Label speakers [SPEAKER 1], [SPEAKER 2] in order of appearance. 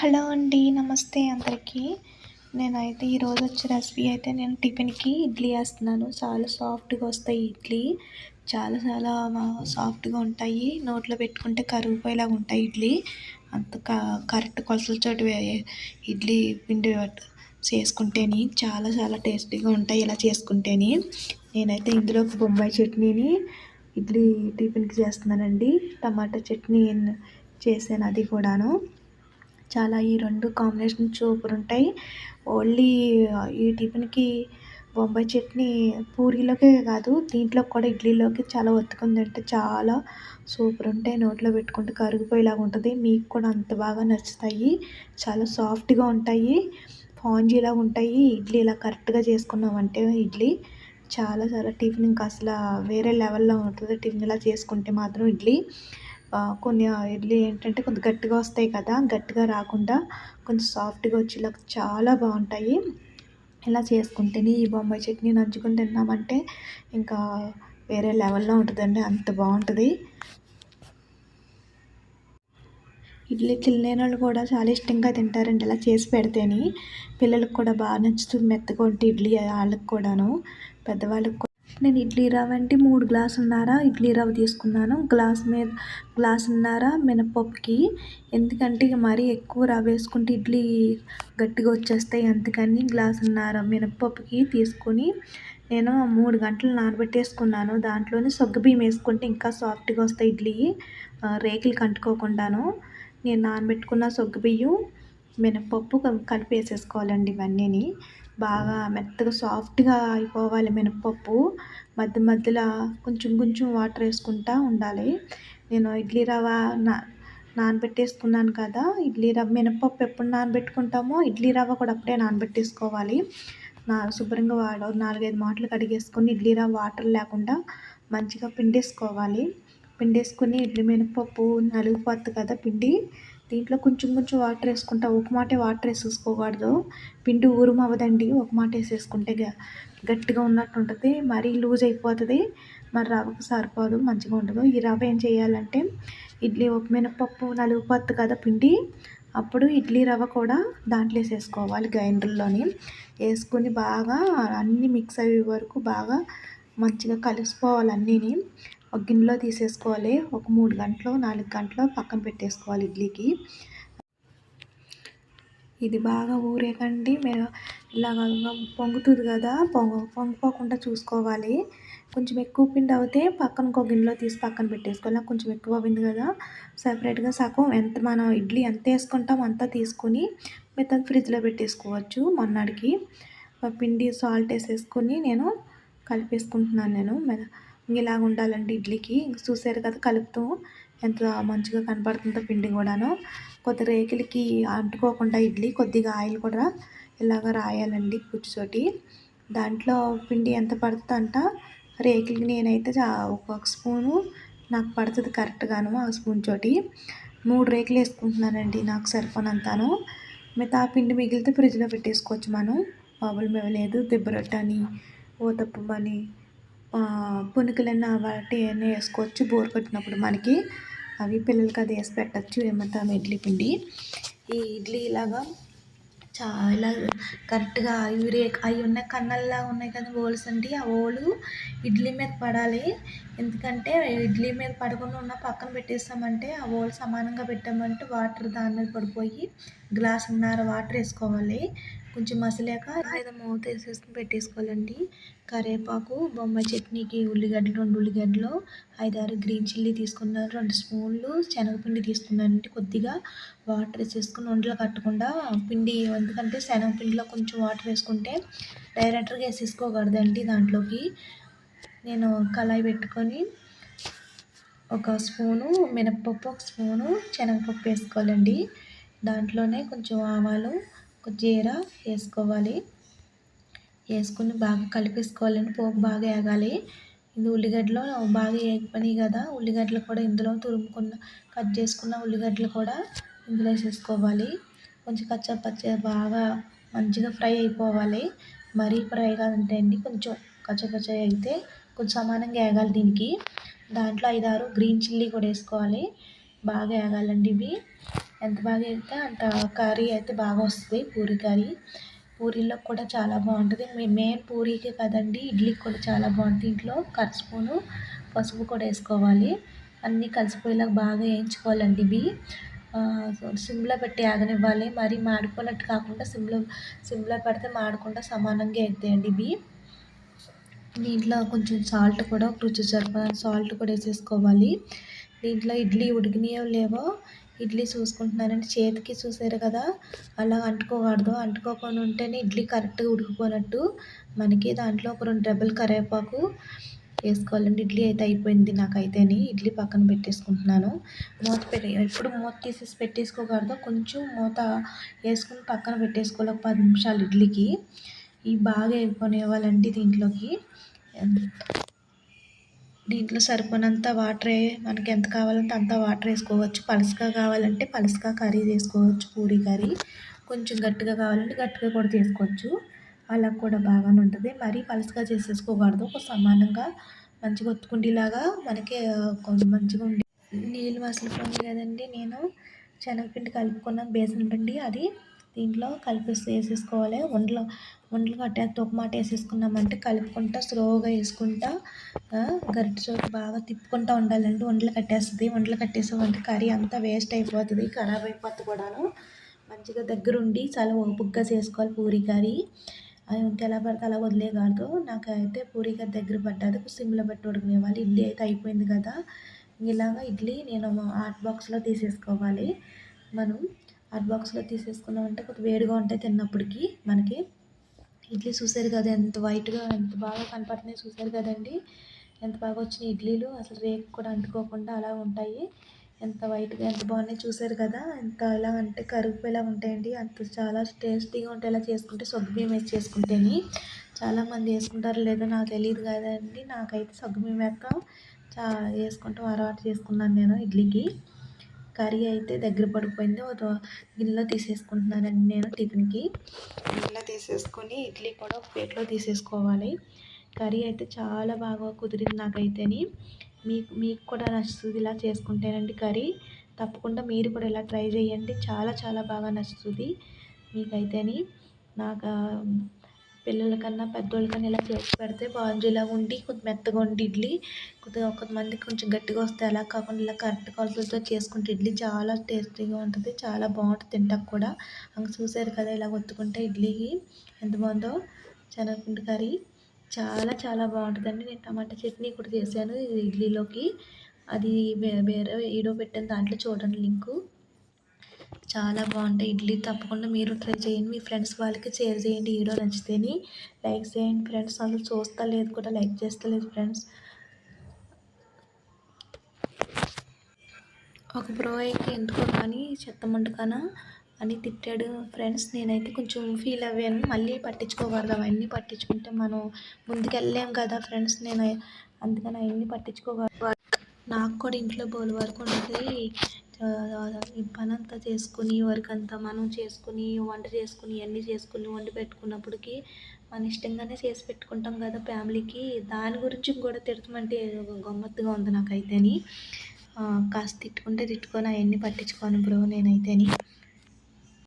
[SPEAKER 1] Hello అండి నమస్తే అందరికీ. నేనైతే ఈరోజు వచ్చే రెసిపీ అయితే నేను టిఫిన్కి ఇడ్లీ వేస్తున్నాను. చాలా సాఫ్ట్గా వస్తాయి ఇడ్లీ. చాలా చాలా సాఫ్ట్గా ఉంటాయి. నోట్లో పెట్టుకుంటే కరిగిపోయేలాగా ఉంటాయి ఇడ్లీ. అంత కరెక్ట్ కొలసల చోటు ఇడ్లీ పిండి చేసుకుంటేని చాలా చాలా టేస్టీగా ఉంటాయి ఇలా చేసుకుంటేని. నేనైతే ఇందులో బొంబాయి చట్నీని ఇడ్లీ టిఫిన్కి చేస్తున్నానండి. టమాటా చట్నీ చేశాను అది కూడాను. చాలా ఈ రెండు కాంబినేషన్ సూపర్ ఉంటాయి. ఓన్లీ ఈ టిఫిన్కి బొంబాయి చట్నీ పూరీలోకే కాదు దీంట్లో కూడా ఇడ్లీలోకి చాలా ఒత్తుకుంది అంటే చాలా సూపర్ ఉంటాయి. నోట్లో పెట్టుకుంటే కరిగిపోయేలాగా ఉంటుంది. మీకు కూడా అంత బాగా నచ్చుతాయి. చాలా సాఫ్ట్గా ఉంటాయి. స్పాంజీలాగా ఉంటాయి. ఇడ్లీ ఇలా కరెక్ట్గా చేసుకున్నామంటే ఇడ్లీ చాలా చాలా టిఫిన్ ఇంకా అసలు వేరే లెవెల్లో ఉంటుంది. టిఫిన్ ఇలా చేసుకుంటే మాత్రం ఇడ్లీ. కొన్ని ఇడ్లీ ఏంటంటే కొంచెం గట్టిగా వస్తాయి కదా గట్టిగా రాకుండా కొంచెం సాఫ్ట్గా వచ్చేలా చాలా బాగుంటాయి. ఇలా చేసుకుంటేనే ఈ బొంబాయి చట్నీ నంచుకొని తిన్నామంటే ఇంకా వేరే లెవెల్లో ఉంటుందండి అంత బాగుంటుంది. ఇడ్లీ తినలేని వాళ్ళు కూడా చాలా ఇష్టంగా తింటారండి ఇలా చేసి పెడితేని. పిల్లలకు కూడా బాగా నచ్చుతుంది మెత్తగా ఉంటే ఇడ్లీ వాళ్ళకి కూడాను పెద్దవాళ్ళకి నేను ఇడ్లీ రవ్వ అంటే మూడు గ్లాసులున్నర ఇడ్లీ రవ్వ తీసుకున్నాను. గ్లాస్ మీద గ్లాసున్నర మినపప్పుకి. ఎందుకంటే ఇక మరీ ఎక్కువ రవ్వ వేసుకుంటే ఇడ్లీ గట్టిగా వచ్చేస్తాయి. అందుకని గ్లాసున్నర మినపప్పుకి తీసుకొని నేను మూడు గంటలు నానబెట్టేసుకున్నాను. దాంట్లోనే బియ్యం వేసుకుంటే ఇంకా సాఫ్ట్గా వస్తాయి ఇడ్లీ. రేకులు కంటుకోకుండాను నేను నానబెట్టుకున్న బియ్యం మినపప్పు కలిపి వేసేసుకోవాలండి ఇవన్నీని. బాగా మెత్తగా సాఫ్ట్గా అయిపోవాలి మినపప్పు మధ్య మధ్యలో కొంచెం కొంచెం వాటర్ వేసుకుంటూ ఉండాలి. నేను ఇడ్లీ రవ్వ నా నానబెట్టేసుకున్నాను కదా ఇడ్లీ రవ్వ మినపప్పు ఎప్పుడు నానబెట్టుకుంటామో ఇడ్లీ రవ్వ కూడా అప్పుడే నానబెట్టేసుకోవాలి. నా శుభ్రంగా వాడు నాలుగైదు మాటలు కడిగేసుకొని ఇడ్లీ రవ్వ వాటర్ లేకుండా మంచిగా పిండేసుకోవాలి. పిండేసుకుని ఇడ్లీ మినపప్పు నలిగిపోద్ది కదా పిండి. దీంట్లో కొంచెం కొంచెం వాటర్ వేసుకుంటా ఒక మాటే వాటర్ వేసేసుకోకూడదు. పిండి ఊరుము అవ్వదండి ఒక మాట వేసేసుకుంటే గట్టిగా ఉన్నట్టు ఉంటుంది. మరీ లూజ్ అయిపోతుంది. మరి రవ్వకు సరిపోదు మంచిగా ఉండదు. ఈ రవ్వ ఏం చేయాలంటే ఇడ్లీ ఒక మినపప్పు నలుగు పత్తు కదా పిండి అప్పుడు ఇడ్లీ రవ్వ కూడా దాంట్లో వేసేసుకోవాలి గ్రైండర్లోని. వేసుకొని బాగా అన్నీ మిక్స్ అయ్యే వరకు బాగా మంచిగా కలిసిపోవాలి అన్నీని. ఒక గిన్నెలో తీసేసుకోవాలి. ఒక మూడు గంటలు నాలుగు గంటలు పక్కన పెట్టేసుకోవాలి ఇడ్లీకి. ఇది బాగా ఊరేకండి మీరు ఇలాగ పొంగుతుంది కదా పొంగ పొంగిపోకుండా చూసుకోవాలి. కొంచెం ఎక్కువ పిండి అవుతే పక్కన ఒక గిన్నెలో తీసి పక్కన పెట్టేసుకోవాలి. కొంచెం ఎక్కువ అయింది కదా. సపరేట్గా సగం ఎంత మనం ఇడ్లీ ఎంత వేసుకుంటాం అంతా తీసుకొని మిగతా ఫ్రిడ్జ్లో పెట్టేసుకోవచ్చు మొన్నటికి పిండి సాల్ట్ వేసేసుకొని నేను కలిపేసుకుంటున్నాను నేను. ఇలాగ ఉండాలండి ఇడ్లీకి. చూసారు కదా కలుపుతూ ఎంత మంచిగా కనపడుతుందో పిండి కూడాను. కొద్ది రేకులకి అంటుకోకుండా ఇడ్లీ కొద్దిగా ఆయిల్ కూడా ఇలాగ రాయాలండి కూర్చోటి దాంట్లో పిండి ఎంత పడుతుందంట? రేకులకి నేనైతే ఒక స్పూను నాకు పడుతుంది కరెక్ట్గాను ఆ స్పూన్ చోటి మూడు రేకులు వేసుకుంటున్నానండి నాకు సరిపోనంతాను. మిగతా పిండి మిగిలితే ఫ్రిడ్జ్లో పెట్టేసుకోవచ్చు మనం. బాబులు మేవలేదు దిబ్బరొట్టని ఊతప్పమని పునుకులన్న వాటి అన్నీ వేసుకోవచ్చు. బోర్ కొట్టినప్పుడు మనకి అవి పిల్లలకి అది వేసి పెట్టచ్చు. ఏమంటాం ఇడ్లీ పిండి. ఈ ఇడ్లీ ఇలాగా చాలా కరెక్ట్గా అవి రే అవి ఉన్న కన్నల్లా ఉన్నాయి కదా హోల్స్ అండి. ఆ హోలు ఇడ్లీ మీద పడాలి. ఎందుకంటే ఇడ్లీ మీద పడకుండా ఉన్న పక్కన పెట్టేస్తామంటే ఆ హోల్ సమానంగా పెట్టామంటే వాటర్ దాని మీద పడిపోయి గ్లాసున్నర వాటర్ వేసుకోవాలి. కొంచెం మసిలాక ఏదో మూత వేసేసుకుని పెట్టేసుకోవాలండి. కరివేపాకు బొమ్మ చట్నీకి ఉల్లిగడ్డలు రెండు ఉల్లిగడ్డలు ఐదారు గ్రీన్ చిల్లీ తీసుకున్నాను రెండు స్పూన్లు శనగపిండి తీసుకున్నానండి కొద్దిగా. వాటర్ వేసేసుకుని ఉండలు కట్టకుండా పిండి ఎందుకంటే శనగపిండిలో కొంచెం వాటర్ వేసుకుంటే డైరెక్ట్గా వేసేసుకోకూడదండి దాంట్లోకి. నేను కళాయి పెట్టుకొని ఒక స్పూను మినప్పప్పు ఒక స్పూను శనగపప్పు వేసుకోవాలండి. దాంట్లోనే కొంచెం ఆవాలు జీరా వేసుకోవాలి. వేసుకుని బాగా కలిపేసుకోవాలని పోపు బాగా వేగాలి. ఇది ఉల్లిగడ్డలో బాగా వేగిపోయినాయి కదా ఉల్లిగడ్డలు కూడా ఇందులో తురుముకున్న కట్ చేసుకున్న ఉల్లిగడ్డలు కూడా ఇందులో వేసేసుకోవాలి. కొంచెం కచ్చా పచ్చ బాగా మంచిగా ఫ్రై అయిపోవాలి. మరీ ఫ్రై కాదంటండి కొంచెం కచ్చపచ్చ అయితే కొంచెం సమానంగా వేగాలి దీనికి. దాంట్లో ఐదారు గ్రీన్ చిల్లీ కూడా వేసుకోవాలి. బాగా వేగాలండి ఇవి. ఎంత బాగా వేస్తే అంత కర్రీ అయితే బాగా వస్తుంది పూరి కర్రీ. పూరీలో కూడా చాలా బాగుంటుంది. మెయిన్ పూరీకే కదండి ఇడ్లీకి కూడా చాలా బాగుంటుంది. ఇంట్లో కట్ స్పూను పసుపు కూడా వేసుకోవాలి. అన్నీ కలిసిపోయేలాగా బాగా వేయించుకోవాలండి ఇవి. సిమ్లో పెట్టి ఆగనివ్వాలి. మరి మాడిపోయినట్టు కాకుండా సిమ్లో సిమ్లో పెడితే మాడకుండా సమానంగా వేగుతాయండి ఇవి. దీంట్లో కొంచెం సాల్ట్ కూడా రుచి సరిపడా సాల్ట్ కూడా వేసేసుకోవాలి. దీంట్లో ఇడ్లీ ఉడికినాయో లేవో ఇడ్లీ చూసుకుంటున్నానంటే చేతికి చూసారు కదా అలా అంటుకోకూడదు. అంటుకోకుండా ఉంటేనే ఇడ్లీ కరెక్ట్గా ఉడికిపోయినట్టు మనకి దాంట్లో ఒక రెండు డబ్బులు కరివేపాకు వేసుకోవాలండి. ఇడ్లీ అయితే అయిపోయింది నాకైతేని. ఇడ్లీ పక్కన పెట్టేసుకుంటున్నాను. మూత పెట్టి ఎప్పుడు మూత తీసేసి పెట్టేసుకోకూడదు. కొంచెం మూత వేసుకుని పక్కన పెట్టేసుకోలేక ఒక పది నిమిషాలు ఇడ్లీకి. ఇవి బాగా వేగిపోనివ్వాలండి దీంట్లోకి. దీంట్లో సరిపోనంత వాటర్ మనకి ఎంత కావాలంటే అంత వాటర్ వేసుకోవచ్చు. పలసగా కావాలంటే పలసగా కర్రీ చేసుకోవచ్చు పూరీ కర్రీ. కొంచెం గట్టిగా కావాలంటే గట్టిగా కూడా చేసుకోవచ్చు. అలా కూడా బాగానే ఉంటుంది. మరీ పలసగా చేసేసుకోకూడదు. ఒక సమానంగా మంచిగా ఒత్తుకుండేలాగా మనకి కొంచెం మంచిగా ఉండి నీళ్ళు మసలిపోయింది కదండి. నేను శనగపిండి కలుపుకున్న బేసన్ పిండి అది దీంట్లో కలిపేసి వేసేసుకోవాలి. వండలో వండలు కట్టే ఒక మాట వేసేసుకున్నామంటే కలుపుకుంటా స్లోగా వేసుకుంటా గరిటె చోటు బాగా తిప్పుకుంటూ ఉండాలంటే వండలు కట్టేస్తుంది. వండలు కట్టేసామంటే కర్రీ అంతా వేస్ట్ అయిపోతుంది ఖరాబ్ అయిపోతుంది కూడాను. మంచిగా దగ్గరుండి చాలా ఓపుగ్గా చేసుకోవాలి పూరి కర్రీ. అది ఎలా పడితే అలా వదిలేయగలదు నాకైతే పూరిగా కర్రీ దగ్గర పడ్డది. సిమ్లో పెట్టి ఉడకనివ్వాలి. ఇడ్లీ అయితే అయిపోయింది కదా. ఇలాగ ఇడ్లీ నేను హాట్ బాక్స్లో తీసేసుకోవాలి. మనం హాట్ బాక్స్లో తీసేసుకున్నామంటే కొంచెం వేడిగా ఉంటాయి తిన్నప్పటికీ మనకి. ఇడ్లీ చూసారు కదా ఎంత వైట్గా ఎంత బాగా కనపడుతున్నాయి చూసారు కదండి. ఎంత బాగా వచ్చినాయి ఇడ్లీలు అసలు రేపు కూడా అంటుకోకుండా అలా ఉంటాయి. ఎంత వైట్గా ఎంత బాగున్నాయి చూసారు కదా. ఎంత ఎలా అంటే కరిగిపోయేలా ఉంటాయండి. అంత చాలా టేస్టీగా ఉండేలా చేసుకుంటే సగ్గుబియ్యం వేసి చేసుకుంటేని చాలామంది వేసుకుంటారు లేదో నాకు తెలియదు కదండి. నాకైతే సగ్గుబియ్యం వేక్క చా వేసుకుంటాం అలవాటు చేసుకున్నాను నేను ఇడ్లీకి. కర్రీ అయితే దగ్గర పడిపోయింది. ఒక గిన్నెలో తీసేసుకుంటున్నానండి నేను టిఫిన్కి. గిన్నెలో తీసేసుకొని ఇడ్లీ కూడా ఒక ప్లేట్లో తీసేసుకోవాలి. కర్రీ అయితే చాలా బాగా కుదిరింది నాకైతేని. మీకు మీకు కూడా నచ్చుతుంది ఇలా చేసుకుంటేనండి కర్రీ. తప్పకుండా మీరు కూడా ఇలా ట్రై చేయండి. చాలా చాలా బాగా నచ్చుతుంది మీకైతేని. నాకు పిల్లలకన్నా పెద్దోళ్ళకన్నా ఇలా చేసి పెడితే బాగుంది ఇలా ఉండి కొద్ది మెత్తగా ఉండి ఇడ్లీ. కొద్దిగా కొంతమంది కొంచెం గట్టిగా వస్తే అలా కాకుండా ఇలా కరెక్ట్ కొలతలతో చేసుకుంటే ఇడ్లీ చాలా టేస్టీగా ఉంటుంది చాలా బాగుంటుంది తింటాక కూడా. అంక చూసారు కదా ఇలా ఒత్తుకుంటే ఇడ్లీకి ఎంత బాగుందో. శనగపిండి కర్రీ చాలా చాలా బాగుంటుందండి. నేను టమాటా చట్నీ కూడా చేశాను ఇడ్లీలోకి. అది వేరే వీడియో పెట్టాను దాంట్లో చూడండి లింకు. చాలా బాగుంటాయి. ఇడ్లీ తప్పకుండా మీరు ట్రై చేయండి. మీ ఫ్రెండ్స్ వాళ్ళకి షేర్ చేయండి. వీడియో నచ్చితేని లైక్ చేయండి ఫ్రెండ్స్ అసలు చూస్తా లేదు కూడా లైక్ చేస్తలేదు ఫ్రెండ్స్ ఒక బ్రో అయితే ఎందుకో కానీ చెత్తమంటకానా అని తిట్టాడు ఫ్రెండ్స్ నేనైతే కొంచెం ఫీల్ అయ్యాను మళ్ళీ పట్టించుకోకూడదు. అవన్నీ పట్టించుకుంటే మనం ముందుకెళ్ళలేం కదా ఫ్రెండ్స్ నేను అందుకని అవన్నీ పట్టించుకోకూడదు. నాకు కూడా ఇంట్లో బోల్ వరకు ఉంటుంది ఈ పని అంతా చేసుకుని వర్క్ అంతా మనం చేసుకుని వంట చేసుకుని ఇవన్నీ చేసుకుని వండి పెట్టుకున్నప్పటికి మన ఇష్టంగానే చేసి పెట్టుకుంటాం కదా ఫ్యామిలీకి. దాని గురించి కూడా తిడతామంటే గమ్మత్తుగా ఉంది నాకైతేని. కాస్త తిట్టుకుంటే తిట్టుకొని అవన్నీ పట్టించుకోను బ్రో నేనైతేని.